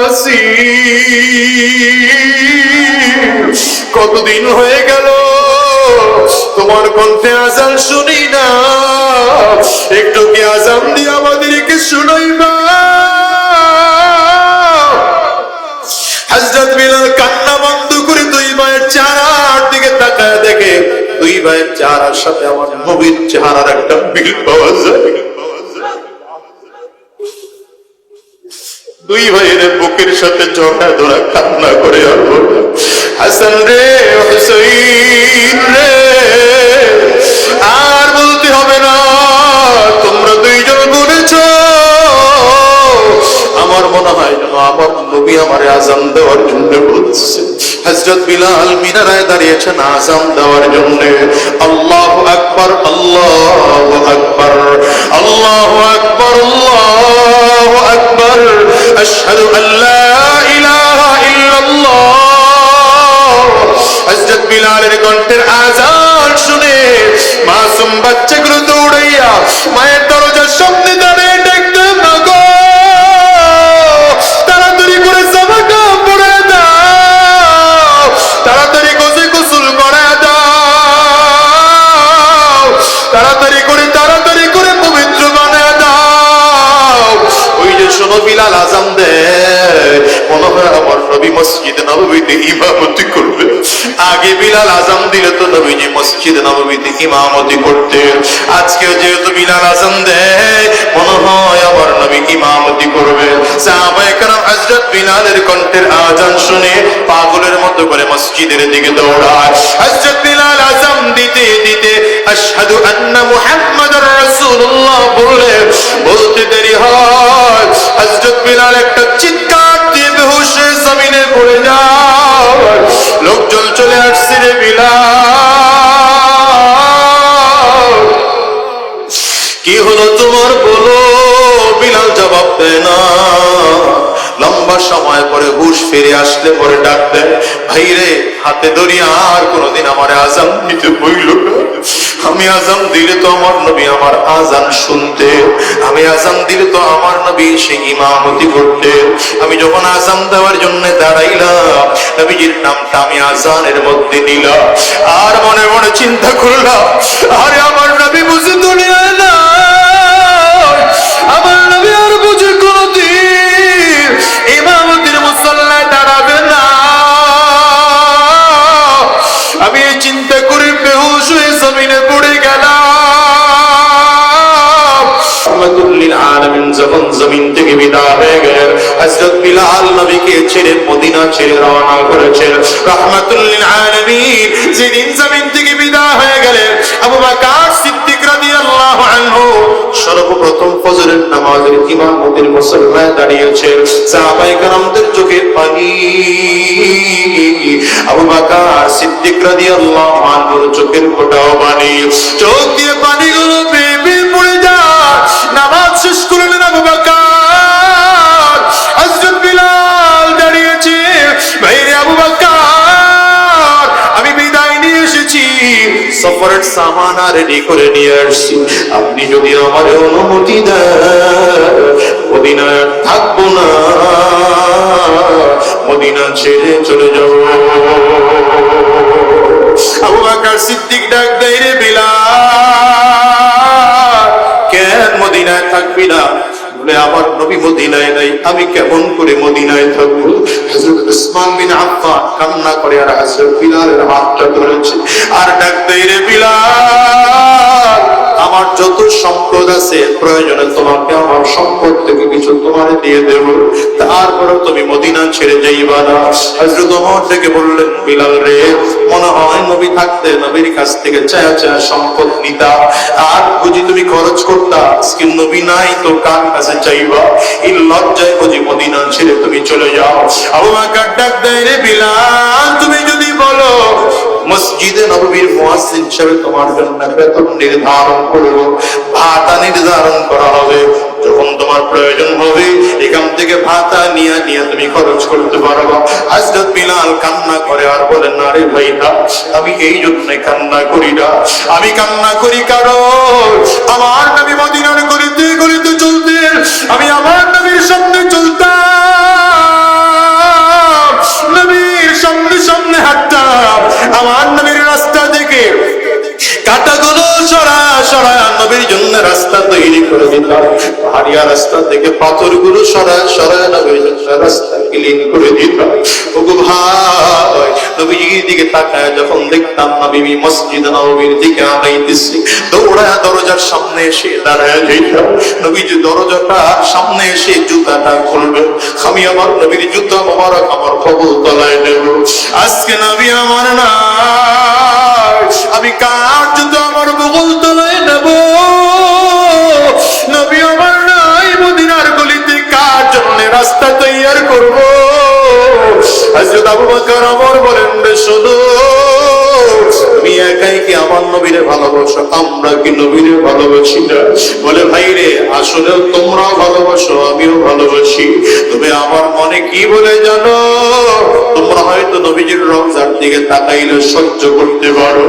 আছি কতদিন হয়ে গেল, তোমার কণ্ঠে আজান শুনি না। একটু কি আজান দিয়ে আমাদেরকে শুনাইবা হজরত বিলাল কান্না বন্ধ করে দুই মায়ের চেহারার দিকে তাকায় দেখে, দুই ভাইয়ের চারার সাথে আমার নবীর চেহারার একটা মিল পাওয়া যায়। দুই ভাইয়ের বুকের সাথে জড়া ধরা, কান্না করে আর হাসান রে, হুসাইন রে, আর বলতে হবে না, তোমরা দুইজন বলেছ আমার মনে হয় যেন আমার নবী আমার আজান দেওয়ার জন্য বলছে। হজরত বিলাল মিনারায় দাঁড়িয়েছেন আজান দেওয়ার জন্য। আল্লাহ আকবর আল্লাহ আকবর আল্লাহ আকবর আল্লাহ আশহাদু আল্লা আগে বিলাল আজম দিলে তো নবীজি মসজিদ নবীতে ইমামতি করতে। আজকে যেহেতু বিলাল আজম দেয়, মনে হয় আবার নবী ইমামতি করবে। বিলালের কণ্ঠের আজান শুনে পাগলের মতো করে মসজিদের দিকে দৌড়ায়। বিলাল আজম দিতে দিতে আশহাদু আন্না রাসূলুল্লাহ বলে বলতে দেরি হয়। বিলাল একটা চিৎকার দিয়ে বেহুশ জমিনে পড়ে যায়। লোকজন চলে আসছে রে কি হলো তোমার বলো? বিলাল জবাব দেয় না। লম্বা সময় পরে আসলে পরে ডাক দেয় ভাই রে হাতে ধরি আর কোনোদিন আমার আজান দিতে বইল আমি আজান দিলে তো আমার নবী আমার আজান শুনতে, আমি আজান দিলে তো আমার নবী সে ইমামতি করতে। আমি যখন আজান দেওয়ার জন্য দাঁড়াইলাম, নবীজির নামটা আমি আজানের মধ্যে নিলাম। আর মনে মনে চিন্তা করলাম, আরে আমার নবী বুঝে দুনিয়ায় হযরত বিলাল নবীকে ছেড়ে মদিনা ছেড়ে রওনা করেছেন রহমাতুল্লিল আলামিন যেদিন জমিন থেকে বিদায় হয়ে গেলেন আবু বকর সিদ্দিক রাদিয়াল্লাহু আনহু সর্বপ্রথম ফজরের নামাজের ইমামতির মুসল্লায় দাঁড়িয়েছেন সাহাবায়ে কেরামদের চোখে পানি। আবু বকর সিদ্দিক রাদিয়াল্লাহু আনহুর চোখের ফোঁটাও পানি। চোখ দিয়ে পানিগুলো বেয়ে পড়ে যায়। নামাজ শেষ করলেন আবু সফরের সামানা রেডি করে নিয়ে আসছি। আপনি যদি আমার অনুমতি দেন আর থাকব না। মদিনা ছেড়ে চলে যাব। আবু বাকার সিদ্দিক ডাক দেয় রে বিলাল। মদিনায় নাই, আমি কেমন করে মদিনায় থাকব? হযরত উসমান বিন আফফান কান্না করে আর হযরত বিলালের হাতটা ধরেছে। আর ডাক রে বিলাল! আমার যত সম্পদ আছে, প্রয়োজনে তোমাকে আমার সম্পদ থেকে কিছু তোমার দিয়ে দেব। তারপরে তুমি মদিনা ছেড়ে যাইবা না। হযরত ওমর থেকে বললেন, বিলাল রে, মনে হয় নবী থাকতে নবীর কাছ থেকে চায়া চায়া সম্পদ নিতা। আর বুঝি তুমি খরচ করতা, আজকে নবী নাই তো কার কাছে চাইবা? এই লজ্জায় বুঝি মদিনা ছেড়ে তুমি চলে যাও। আবু বকর ডাক দেয়, রে বিলাল, তুমি যদি বলো মসজিদে নবীর মুয়াসিন হিসেবে তোমার জন্য বেতন নির্ধারণ করব, ভাতা নির্ধারণ করা হবে। যখন তোমার প্রয়োজন হবে, এখান থেকে ভাতা নিয়ে নিয়ে তুমি খরচ করতে পারব। হাজরত বিলাল কান্না করে আর বলেন না রে ভাই না আমি এই জন্য কান্না করি না। আমি কান্না করি কারণ আমার নবী মদিনার গলিতে গলিতে চলতে, আমি আমার নবীর সামনে চলতাম। নবীর সামনে সামনে হাঁটতাম। আমার নবীর রাস্তা থেকে কাটাগুলো সরা নবীর জন্য রাস্তা তৈরি করে দিতাম হারিয়া রাস্তা থেকে পাথরগুলো সরা সরা নবীর জন্য রাস্তা ক্লিন করে দিতাম ওগো ভাই, নবীজির দিকে তাকায় যখন দেখতাম নবী মসজিদ নবীর দিকে আগাইতেছি। দৌড়ায় দরজার সামনে এসে দাঁড়ায় যাইতাম নবীজি দরজাটা সামনে এসে জুতাটা খুলবে। আমি আমার নবীর জুতা মোবারক আমার কবল তলায় নেব। আজকে নবী আমার না আমি কার জুতো আমার বগল তলায় নেব? নবী আমার নাই মদিনার গলিতে, কার জন্য রাস্তা তৈয়ার করব? হযরত আবু বকর আমর বলেন শোনো। একাই কি আমার নবীরে ভালোবাসো? আমরা কি নবীরে ভালোবাসি না? বলে ভাই রে আসলে তোমরাও ভালোবাসো, আমিও ভালোবাসি। আমার মনে কি বলে জানো? তোমরা হয়তো নবীজির দিকে তাকাইলে সহ্য করতে পারো।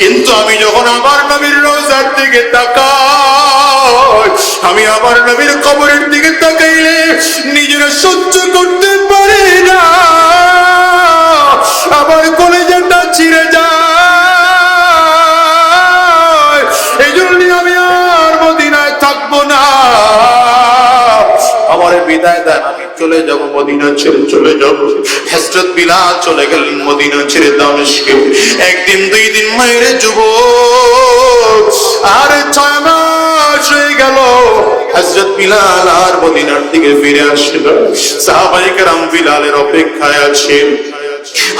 কিন্তু আমি যখন আমার নবীর রওজার দিকে তাকাই, আমি আমার নবীর কবরের দিকে তাকাইলে নিজেরা সহ্য করতে বিদায় দেন। আমি চলে যাব মদিনা ছেড়ে চলে যাব। হজরত বিলাল চলে গেলেন মদিনা ছেড়ে দামেশকে একদিন, দুই দিন মায়ের যুব আর ছয় মাস হয়ে গেল। বিলাল আর মদিনার দিকে ফিরে আসছিল বিলালের অপেক্ষায় আছেন।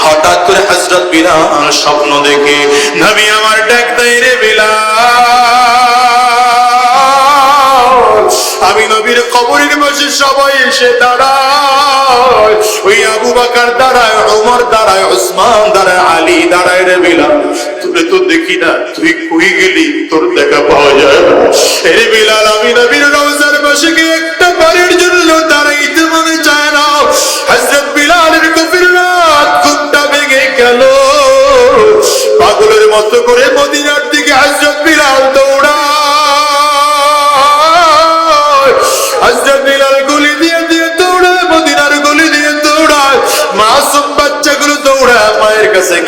হঠাৎ করে হজরত বিলাল স্বপ্ন দেখে, নবী আমার ডাক দেয় রে বিলাল। আমি নবীর কবরের বসে সবাই এসে দাঁড়ায়। ওই আবু বাকার দাঁড়ায়, ওমর দাঁড়ায়, ওসমান দাঁড়ায়, আলী দাঁড়ায় রে বিলাল। তুলে তো দেখি না, তুই কই গেলি? তোর দেখা পাওয়া যায় রে বিলাল, আমি নবীর রওজার মাসে গিয়ে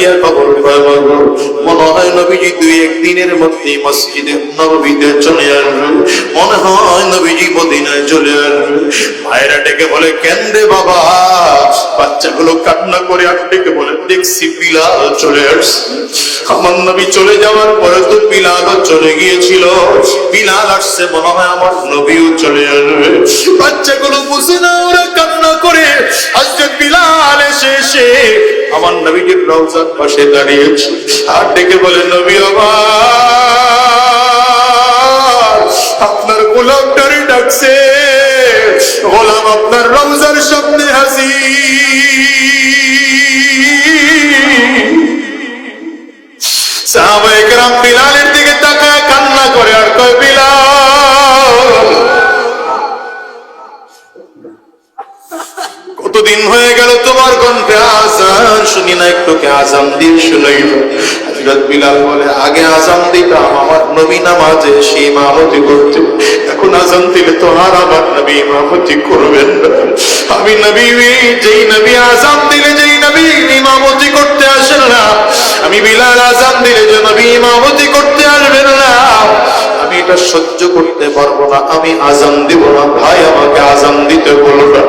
গিয়ে খবর গো, মনে হয় নবীজি দুই একদিনের মধ্যে মসজিদে চলে আসবে মনে হয় নবীজি মদিনায় চলে আসবে ভাইরা ডেকে বলে কেন রে বাবা? বাচ্চাগুলো কান্না করে আর ডেকে চলে আমার যাওয়ার পরে তো চলে গিয়েছিল। বিলাল আসছে, মনে হয় আমার নবীও চলে আসবে। বাচ্চাগুলো বুঝে না, ওরা কান্না করে। আজকে বিলাল এসে এসে আমার নবীকে রওজার পাশে দাঁড়িয়েছে। আর ডেকে বলে, নবী আমার আপনার গোলামটারে ডাকছে। গোলাম আপনার রমজার সামনে হাসি সাহাবায়ে কেরাম বিলালের দিকে তাকায়, কান্না করে আর কয়, বিলাল, কতদিন হয়ে গেল তোমার কণ্ঠে আজান? শুনি না একটু কে আজান দিয়ে শুনাইল হযরত বিলাল বলে, আগে আজান দিতাম, আমার নবী নামাজে সেই ইমামতি করতে। এখন আজান দিলে তো আর আমার নবী ইমামতি করবেন আমি নবী, যেই নবী আজান দিলে, যেই নবী ইমামতি করতে আসেন না। আমি বিলাল আজান দিলে যে নবী ইমামতি করতে আসবেন না। এটা সহ্য করতে পারব না, আমি আজান দিব না। ভাই, আমাকে আজান দিতে বলো না।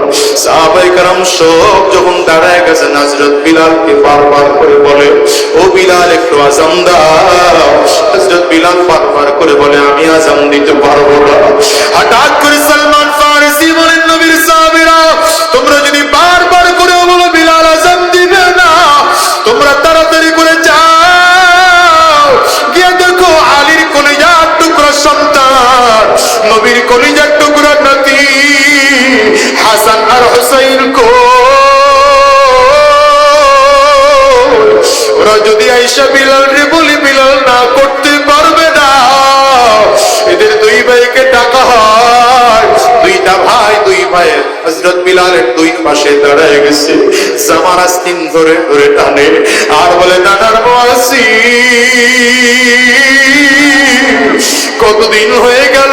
সাহাবাই কারাম সব যখন দাঁড়ায় গেছে নাজরত বিলালকে বারবার করে বলে, ও বিলাল, একটু আজান দাও। হযরত বিলাল বারবার করে বলে, আমি আজান দিতে পারব না। হঠাৎ করে নবীর কলিজার টুকরা নাতি, হাসান আর হুসাইন কো। ওরা যদি আইসা বিলাল রে বলি, বিলাল না করতে পারবে না। এদের দুই ভাইকে ডাকা হয়। দুইটা ভাই, দুই ভাইয়ের হজরত বিলালের দুই পাশে দাঁড়ায় গেছে। জামার আস্তিন ধরে ধরে টানে। আর বলে নানার বয়সী, কতদিন হয়ে গেল?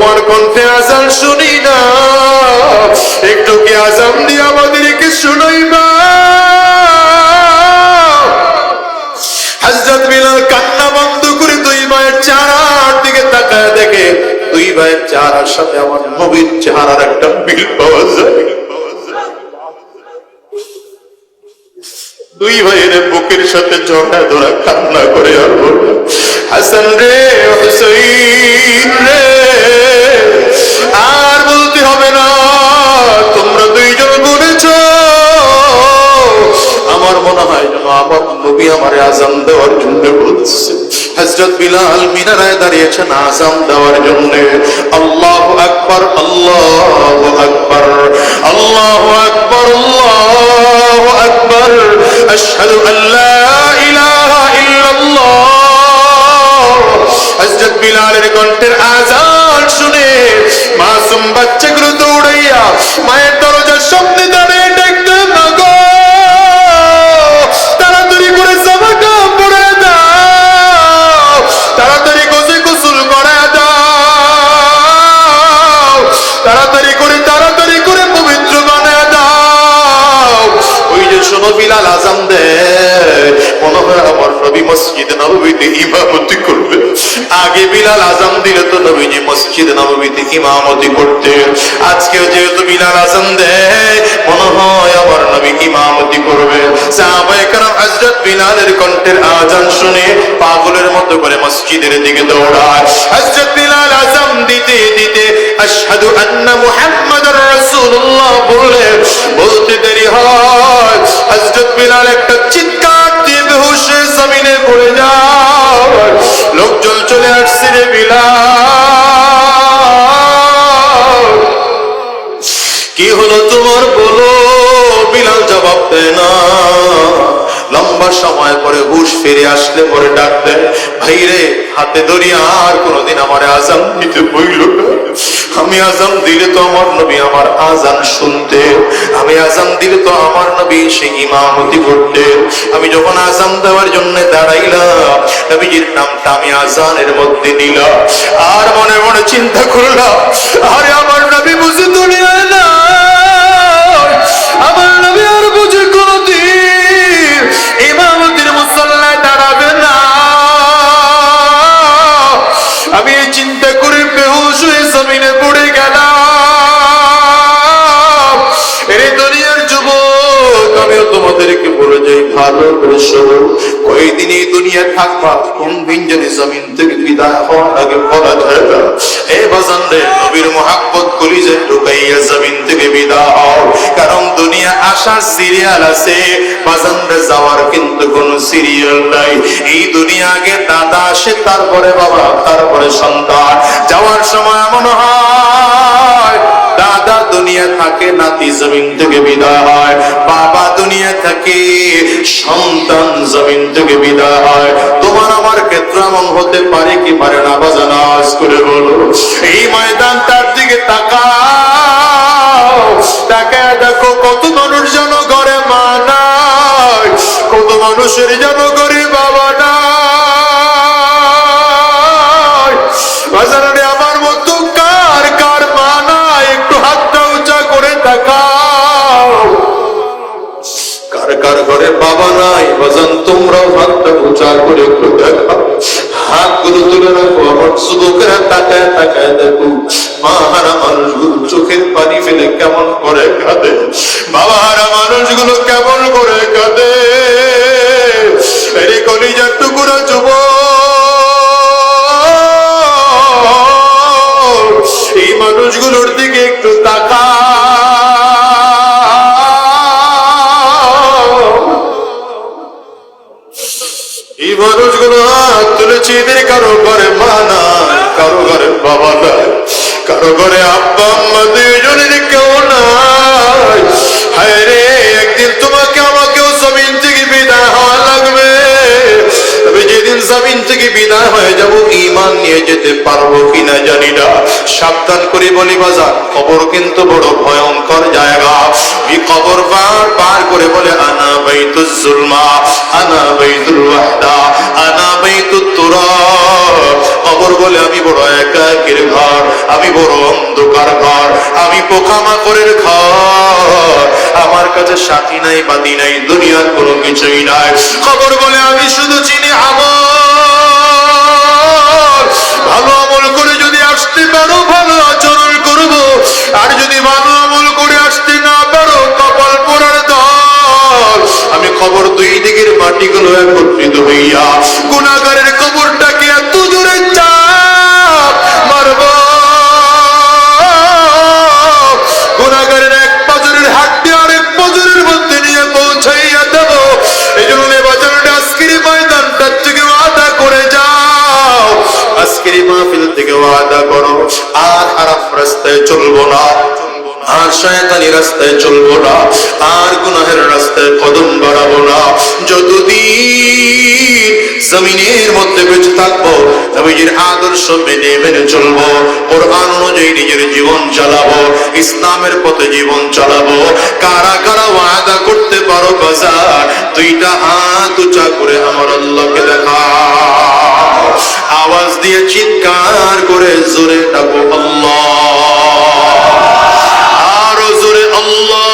তোমার কণ্ঠে আজান শুনি না। একটু কি আজান দিয়ে আমাদেরকে শুনোই না হাজরত বিলাল কান্না বন্ধ করে দুই মায়ের চারার দিকে তাকায় দেখে, দুই ভাইয়ের চারার সাথে আমার নবীর চেহারার একটা মিল পাওয়া যায়। দুই ভাইয়ের বুকের সাথে জড়া ধরা কান্না করে আর। হাসান রে, হুসাইন রে, আর বলতে হবে না, তোমরা দুইজন বলেছ আমার মনে হয় যেন আমার নবী আমার আজান দেওয়ার জন্য বলছে হজরত বিলাল মিনারায় দাঁড়িয়েছেন আজান দেওয়ার জন্য। আল্লাহ আকবর আল্লাহ আকবর আল্লাহ আকবর আল্লাহ আকবর। আশহাদু ইলাহা ইল্লাল্লাহ। বিলালের কণ্ঠের আজান শুনে মাসুম বাচ্চাগুলো দৌড়াইয়া মায়ের দরজার সামনে দাঁড়িয়ে নবীতে ইমামতি করবে। আগে বিলাল দিলে তো নবীজি মসজিদ নবীতে ইমামতি করতে। যেহেতু বিলাল দেয়, মনে হয় আমার নবী ইমামতি করবে। কেরাম বিলালের কণ্ঠের আজান শুনে পাগলের মতো করে মসজিদের দিকে দৌড়ায়। হযরত বিলাল আজান দিতে দিতে আশহাদু আন্না মুহাম্মাদুর রাসূলুল্লাহ বলে বলতে দেরি হয়। বিলাল একটা চিৎকার বিলাল। কি হলো তোমার বলো? বিলাল জবাব দেয় না। লম্বা সময় পরে হুশ ফিরে আসলে পরে ডাক দেয় ভাই রে হাতে ধরি আর কোনোদিন আমার আজান দিতে বইল আমি আজান দিলে তো আমার নবী আমার আজান শুনতে আমি যখন জন্য দাঁড়াইলাম নামটা আমি মধ্যে নিলাম। আর মনে মনে চিন্তা করলাম, আরে আমার নবী বুঝে দুনিয়ায় কারণ দুনিয়া আসার সিরিয়াল আছে। বাজান যাওয়ার কিন্তু কোনো সিরিয়াল নাই। এই দুনিয়া আগে দাদা আসে তারপরে বাবা, তারপরে সন্তান। যাওয়ার সময় এমন হয় থাকে, নাতি জমিন থেকে বিদায় হয়। বাবা দুনিয়া থাকে, সন্তান জমিন থেকে বিদায় হয়। তোমার আমার ক্ষেত্রে এমন হতে পারে কি পারে না বাজানা আজ করে বলো। এই ময়দান তার দিকে তাকাও। তাকায় দেখো কত মানুষ যেন ঘরে মা নাই কত মানুষের যেন ঘরে বাবা নাই, বাজান, তোমরাও হাতটা উঁচা করে একটু দেখো। হাতগুলো তুলে রাখো, আমার যুবকেরা তাকায় তাকায় দেখো। মা হারা মানুষগুলো চোখের পানি ফেলে কেমন করে কাঁদে। বাবা মানুষগুলো কেমন করে কাঁদে। মানুষগুলো হাত তুলেছি এদের কারও ঘরে মা নাই কারও ঘরে বাবা না কারও ঘরে আব্বা আম্মা ইমান নিয়ে যেতে পারব কিনা জানি না। সাবধান করে বলি বাজার কবর কিন্তু বড় ভয়ঙ্কর জায়গা। এই কবর বার বার করে বলে, আনা বাইতুল জুলমা, আনা বাইতুল ওয়াহদা, আনা বাইতুত তুরাব কবর বলে, আমি বড় একাকের ঘর, আমি বড় অন্ধকার ঘর, আমি পোকামাকড়ের ঘর। আমার কাছে সাথী নাই, বাতি নাই, দুনিয়ার কোনো কিছুই নাই। খবর বলে, আমি শুধু চিনি আমল ভালো আমল করে যদি আসতে পারো, ভালো আচরণ করব। আর যদি ভালো আমল করে আসতে না পারো, কপাল পোড়ার দল। আমি খবর দুই দিকের মাটিগুলো একত্রিত হইয়া গুণাগারের রাস্তায় চলবো না। আর শয়তানি রাস্তায় চলবো না। আর গুনাহের রাস্তায় কদম বাড়াবো না। যতদিন জমিনের মধ্যে বেঁচে থাকব, নবীজির আদর্শ মেনে মেনে চলবো, কোরআন অনুযায়ী নিজের জীবন চালাবো, ইসলামের পথে জীবন চালাবো, কারা কারা ওয়াদা করতে পারো বাজার, দুইটা হাত উঁচা করে আমার আল্লাহকে দেখা। আওয়াজ দিয়ে চিৎকার করে জোরে ডাকো আল্লাহ। আরও জোরে আল্লাহ।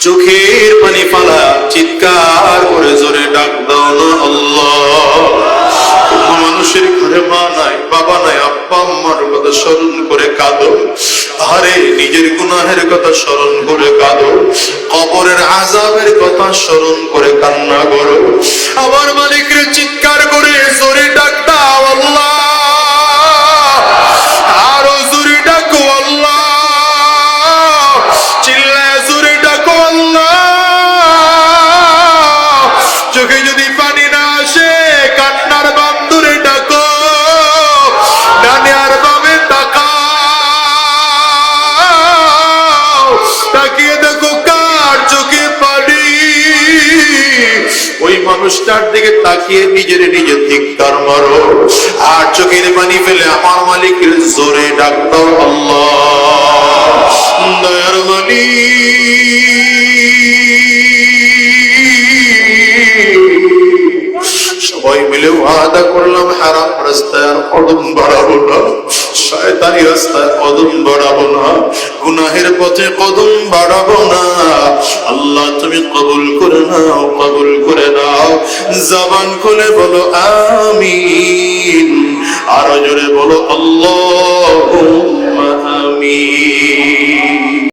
চোখের পানি ফালা, চিৎকার করে জোরে ডাক দাও না আল্লাহ। মানুষের ঘরে মা নাই, বাবা নাই, আব্বা, আম্মার কথা স্মরণ করে কাঁদো। আরে নিজের গুনাহের কথা স্মরণ করে কাঁদো, কবরের আজাবের কথা স্মরণ করে কান্না করো। আবার মালিকের চিৎকার করে জোরে দিকে তাকিয়ে নিজের নিজে ধিক্কার মারো আর চোখের পানি ফেলে আমার মালিকের জোরে আল্লাহ। দয়ার সবাই মিলে ওয়াদা করলাম হারাম রাস্তায় আর কদম বাড়াবো না। শয়তানি রাস্তায় কদম বাড়াবো না, গুনাহের পথে কদম বাড়াবো না। আল্লাহ, তুমি কবুল করে নাও, কবুল করে নাও। জবান খুলে বলো, আমিন। আরও জোরে বলো আল্লাহ আমিন।